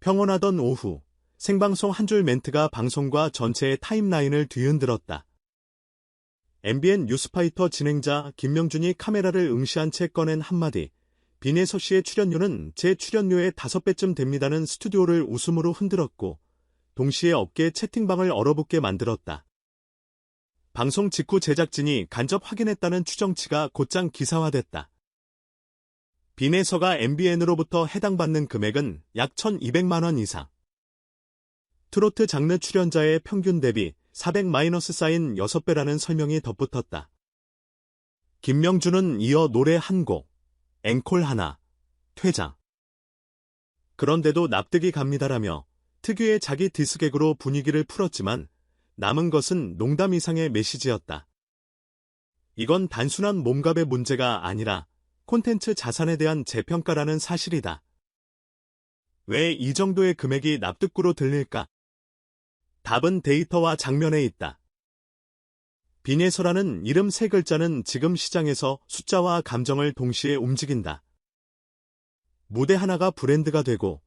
평온하던 오후, 생방송 한 줄 멘트가 방송과 전체의 타임라인을 뒤흔들었다. MBN 뉴스파이터 진행자 김명준이 카메라를 응시한 채 꺼낸 한마디. 빈혜서 씨의 출연료는 제 출연료의 다섯 배쯤 됩니다는 스튜디오를 웃음으로 흔들었고, 동시에 어깨 채팅방을 얼어붙게 만들었다. 방송 직후 제작진이 간접 확인했다는 추정치가 곧장 기사화됐다. 빈혜서가 MBN으로부터 해당받는 금액은 약 1200만 원 이상. 트로트 장르 출연자의 평균 대비 400 마이너스 쌓인 6배라는 설명이 덧붙었다. 김명준은 이어 노래 한 곡, 앵콜 하나, 퇴장. 그런데도 납득이 갑니다라며 특유의 자기 디스객으로 분위기를 풀었지만 남은 것은 농담 이상의 메시지였다. 이건 단순한 몸값의 문제가 아니라 콘텐츠 자산에 대한 재평가라는 사실이다. 왜 이 정도의 금액이 납득구로 들릴까? 답은 데이터와 장면에 있다. 빈예서라는 이름 세 글자는 지금 시장에서 숫자와 감정을 동시에 움직인다. 무대 하나가 브랜드가 되고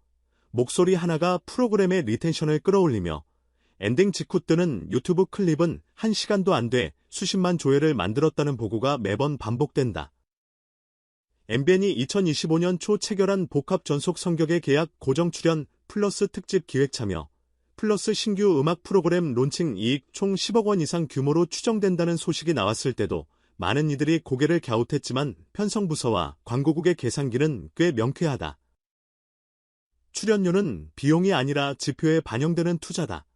목소리 하나가 프로그램의 리텐션을 끌어올리며 엔딩 직후 뜨는 유튜브 클립은 한 시간도 안 돼 수십만 조회를 만들었다는 보고가 매번 반복된다. MBN이 2025년 초 체결한 복합 전속 성격의 계약 고정 출연 플러스 특집 기획 참여 플러스 신규 음악 프로그램 론칭 이익 총 10억 원 이상 규모로 추정된다는 소식이 나왔을 때도 많은 이들이 고개를 갸웃했지만 편성부서와 광고국의 계산기는 꽤 명쾌하다. 출연료는 비용이 아니라 지표에 반영되는 투자다.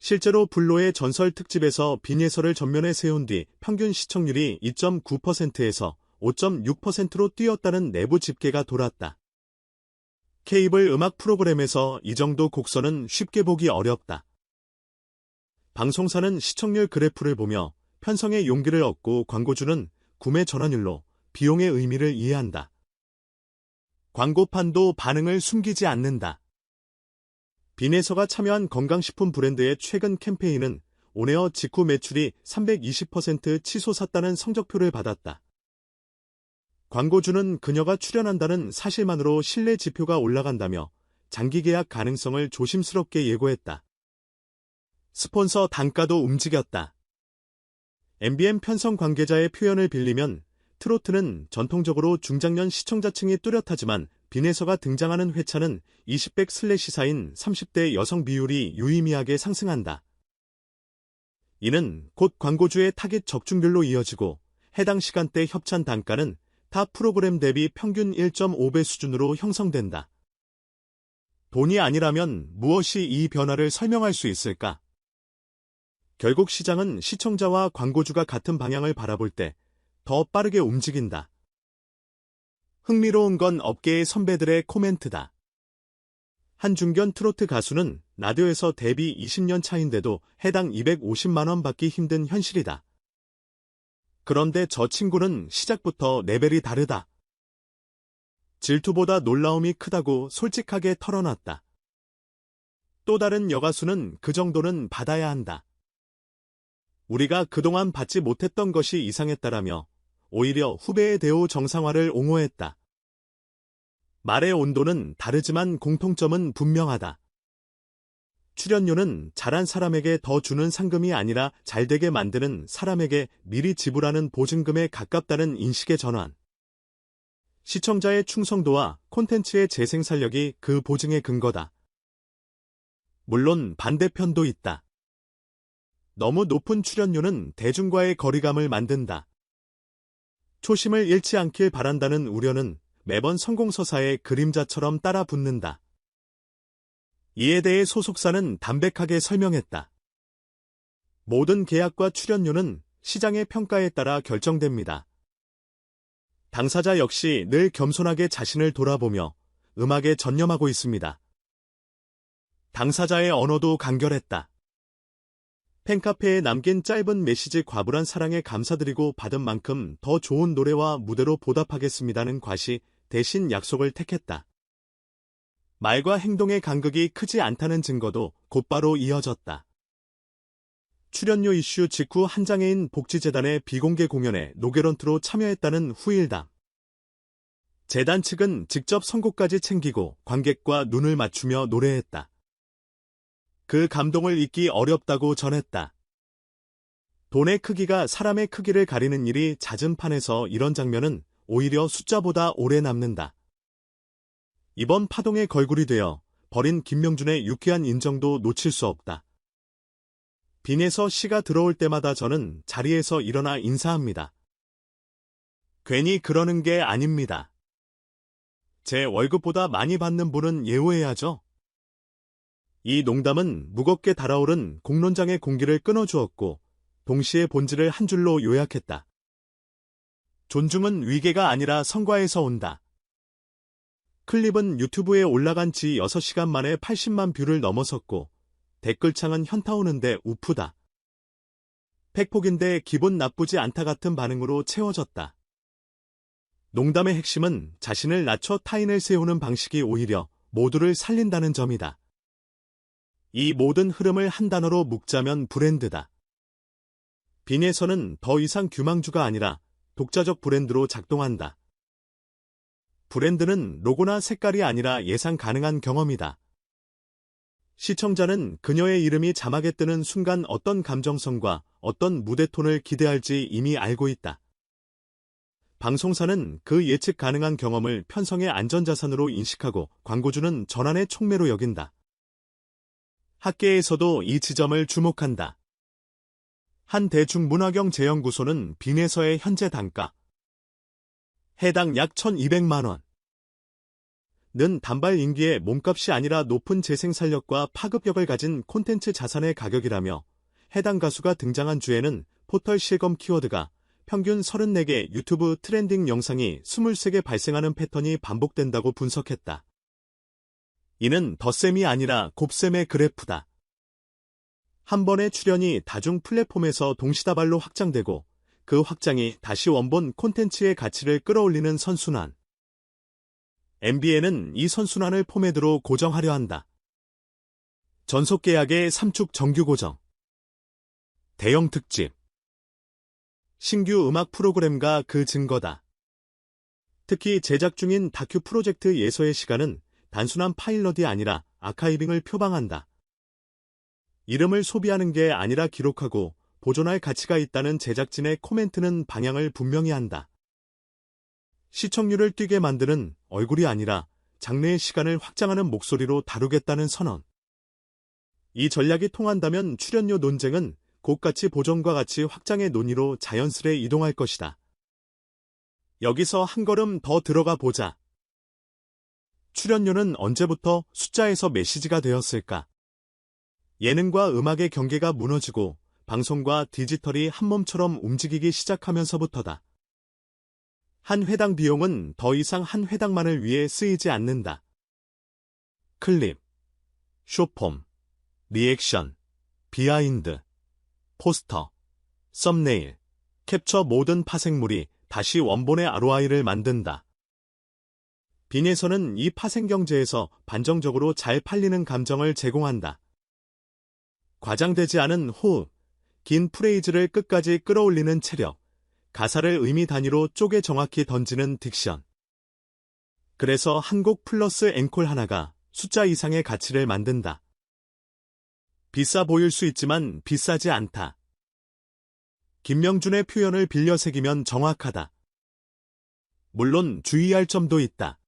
실제로 블로의 전설 특집에서 빈예설을 전면에 세운 뒤 평균 시청률이 2.9%에서 5.6%로 뛰었다는 내부 집계가 돌았다. 케이블 음악 프로그램에서 이 정도 곡선은 쉽게 보기 어렵다. 방송사는 시청률 그래프를 보며 편성의 용기를 얻고 광고주는 구매 전환율로 비용의 의미를 이해한다. 광고판도 반응을 숨기지 않는다. 빈에서가 참여한 건강식품 브랜드의 최근 캠페인은 온에어 직후 매출이 320% 치솟았다는 성적표를 받았다. 광고주는 그녀가 출연한다는 사실만으로 신뢰 지표가 올라간다며 장기 계약 가능성을 조심스럽게 예고했다. 스폰서 단가도 움직였다. MBN 편성 관계자의 표현을 빌리면 트로트는 전통적으로 중장년 시청자층이 뚜렷하지만 빈에서가 등장하는 회차는 20백 슬래시사인 30대 여성 비율이 유의미하게 상승한다. 이는 곧 광고주의 타깃 적중률로 이어지고 해당 시간대 협찬 단가는 타 프로그램 대비 평균 1.5배 수준으로 형성된다. 돈이 아니라면 무엇이 이 변화를 설명할 수 있을까? 결국 시장은 시청자와 광고주가 같은 방향을 바라볼 때 더 빠르게 움직인다. 흥미로운 건 업계의 선배들의 코멘트다. 한 중견 트로트 가수는 라디오에서 데뷔 20년 차인데도 해당 250만원 받기 힘든 현실이다. 그런데 저 친구는 시작부터 레벨이 다르다. 질투보다 놀라움이 크다고 솔직하게 털어놨다. 또 다른 여가수는 그 정도는 받아야 한다. 우리가 그동안 받지 못했던 것이 이상했다라며 오히려 후배의 대우 정상화를 옹호했다. 말의 온도는 다르지만 공통점은 분명하다. 출연료는 잘한 사람에게 더 주는 상금이 아니라 잘되게 만드는 사람에게 미리 지불하는 보증금에 가깝다는 인식의 전환. 시청자의 충성도와 콘텐츠의 재생산력이 그 보증의 근거다. 물론 반대편도 있다. 너무 높은 출연료는 대중과의 거리감을 만든다. 초심을 잃지 않길 바란다는 우려는 매번 성공서사의 그림자처럼 따라 붙는다. 이에 대해 소속사는 담백하게 설명했다. 모든 계약과 출연료는 시장의 평가에 따라 결정됩니다. 당사자 역시 늘 겸손하게 자신을 돌아보며 음악에 전념하고 있습니다. 당사자의 언어도 간결했다. 팬카페에 남긴 짧은 메시지 과불한 사랑에 감사드리고 받은 만큼 더 좋은 노래와 무대로 보답하겠습니다는 과시 대신 약속을 택했다. 말과 행동의 간극이 크지 않다는 증거도 곧바로 이어졌다. 출연료 이슈 직후 한 장애인 복지재단의 비공개 공연에 노게런트로 참여했다는 후일담. 재단 측은 직접 선곡까지 챙기고 관객과 눈을 맞추며 노래했다. 그 감동을 잊기 어렵다고 전했다. 돈의 크기가 사람의 크기를 가리는 일이 잦은 판에서 이런 장면은 오히려 숫자보다 오래 남는다. 이번 파동의 걸굴이 되어 버린 김명준의 유쾌한 인정도 놓칠 수 없다. 빈에서 시가 들어올 때마다 저는 자리에서 일어나 인사합니다. 괜히 그러는 게 아닙니다. 제 월급보다 많이 받는 분은 예우해야죠. 이 농담은 무겁게 달아오른 공론장의 공기를 끊어주었고 동시에 본질을 한 줄로 요약했다. 존중은 위계가 아니라 성과에서 온다. 클립은 유튜브에 올라간 지 6시간 만에 80만 뷰를 넘어섰고 댓글창은 현타 오는데 우프다. 팩폭인데 기분 나쁘지 않다 같은 반응으로 채워졌다. 농담의 핵심은 자신을 낮춰 타인을 세우는 방식이 오히려 모두를 살린다는 점이다. 이 모든 흐름을 한 단어로 묶자면 브랜드다. 빈에서는 더 이상 규망주가 아니라 독자적 브랜드로 작동한다. 브랜드는 로고나 색깔이 아니라 예상 가능한 경험이다. 시청자는 그녀의 이름이 자막에 뜨는 순간 어떤 감정성과 어떤 무대톤을 기대할지 이미 알고 있다. 방송사는 그 예측 가능한 경험을 편성의 안전자산으로 인식하고 광고주는 전환의 촉매로 여긴다. 학계에서도 이 지점을 주목한다. 한 대중문화경 재연구소는 빈에서의 현재 단가 해당 약 1200만 원 는 단발 인기의 몸값이 아니라 높은 재생산력과 파급력을 가진 콘텐츠 자산의 가격이라며 해당 가수가 등장한 주에는 포털 실검 키워드가 평균 34개 유튜브 트렌딩 영상이 23개 발생하는 패턴이 반복된다고 분석했다. 이는 덧셈이 아니라 곱셈의 그래프다. 한 번의 출연이 다중 플랫폼에서 동시다발로 확장되고 그 확장이 다시 원본 콘텐츠의 가치를 끌어올리는 선순환. NBA는 이 선순환을 포맷으로 고정하려 한다. 전속 계약의 3축 정규 고정. 대형 특집. 신규 음악 프로그램과 그 증거다. 특히 제작 중인 다큐 프로젝트 예서의 시간은 단순한 파일럿이 아니라 아카이빙을 표방한다. 이름을 소비하는 게 아니라 기록하고 보존할 가치가 있다는 제작진의 코멘트는 방향을 분명히 한다. 시청률을 뛰게 만드는 얼굴이 아니라 장래의 시간을 확장하는 목소리로 다루겠다는 선언. 이 전략이 통한다면 출연료 논쟁은 곧같이 보존과 같이 확장의 논의로 자연스레 이동할 것이다. 여기서 한 걸음 더 들어가 보자. 출연료는 언제부터 숫자에서 메시지가 되었을까? 예능과 음악의 경계가 무너지고 방송과 디지털이 한몸처럼 움직이기 시작하면서부터다. 한 회당 비용은 더 이상 한 회당만을 위해 쓰이지 않는다. 클립, 쇼폼, 리액션, 비하인드, 포스터, 썸네일, 캡처 모든 파생물이 다시 원본의 ROI를 만든다. 빈에서는 이 파생 경제에서 반정적으로 잘 팔리는 감정을 제공한다. 과장되지 않은 호흡, 긴 프레이즈를 끝까지 끌어올리는 체력, 가사를 의미 단위로 쪼개 정확히 던지는 딕션. 그래서 한 곡 플러스 앵콜 하나가 숫자 이상의 가치를 만든다. 비싸 보일 수 있지만 비싸지 않다. 김명준의 표현을 빌려 새기면 정확하다. 물론 주의할 점도 있다.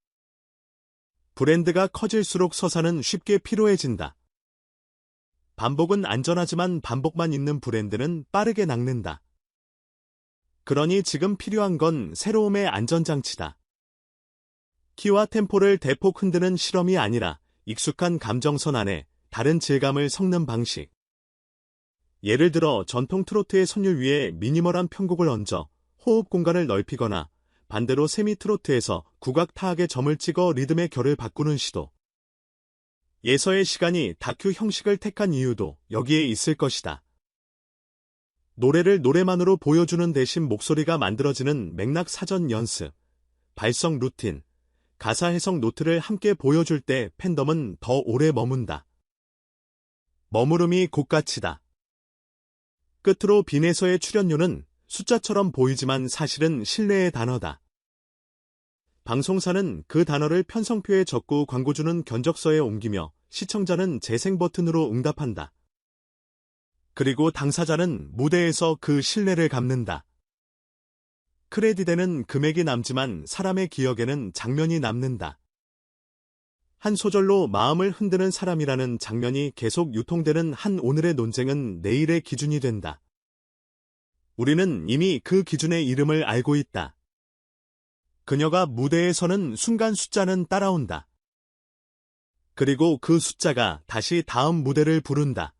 브랜드가 커질수록 서사는 쉽게 피로해진다. 반복은 안전하지만 반복만 있는 브랜드는 빠르게 낚는다. 그러니 지금 필요한 건 새로움의 안전장치다. 키와 템포를 대폭 흔드는 실험이 아니라 익숙한 감정선 안에 다른 질감을 섞는 방식. 예를 들어 전통 트로트의 선율 위에 미니멀한 편곡을 얹어 호흡 공간을 넓히거나 반대로 세미 트로트에서 국악 타악의 점을 찍어 리듬의 결을 바꾸는 시도. 예서의 시간이 다큐 형식을 택한 이유도 여기에 있을 것이다. 노래를 노래만으로 보여주는 대신 목소리가 만들어지는 맥락 사전 연습, 발성 루틴, 가사 해석 노트를 함께 보여줄 때 팬덤은 더 오래 머문다. 머무름이 곧가치다. 끝으로 빈에서의 출연료는 숫자처럼 보이지만 사실은 신뢰의 단어다. 방송사는 그 단어를 편성표에 적고 광고주는 견적서에 옮기며 시청자는 재생 버튼으로 응답한다. 그리고 당사자는 무대에서 그 신뢰를 갚는다. 크레딧에는 금액이 남지만 사람의 기억에는 장면이 남는다. 한 소절로 마음을 흔드는 사람이라는 장면이 계속 유통되는 한 오늘의 논쟁은 내일의 기준이 된다. 우리는 이미 그 기준의 이름을 알고 있다. 그녀가 무대에 서는 순간 숫자는 따라온다. 그리고 그 숫자가 다시 다음 무대를 부른다.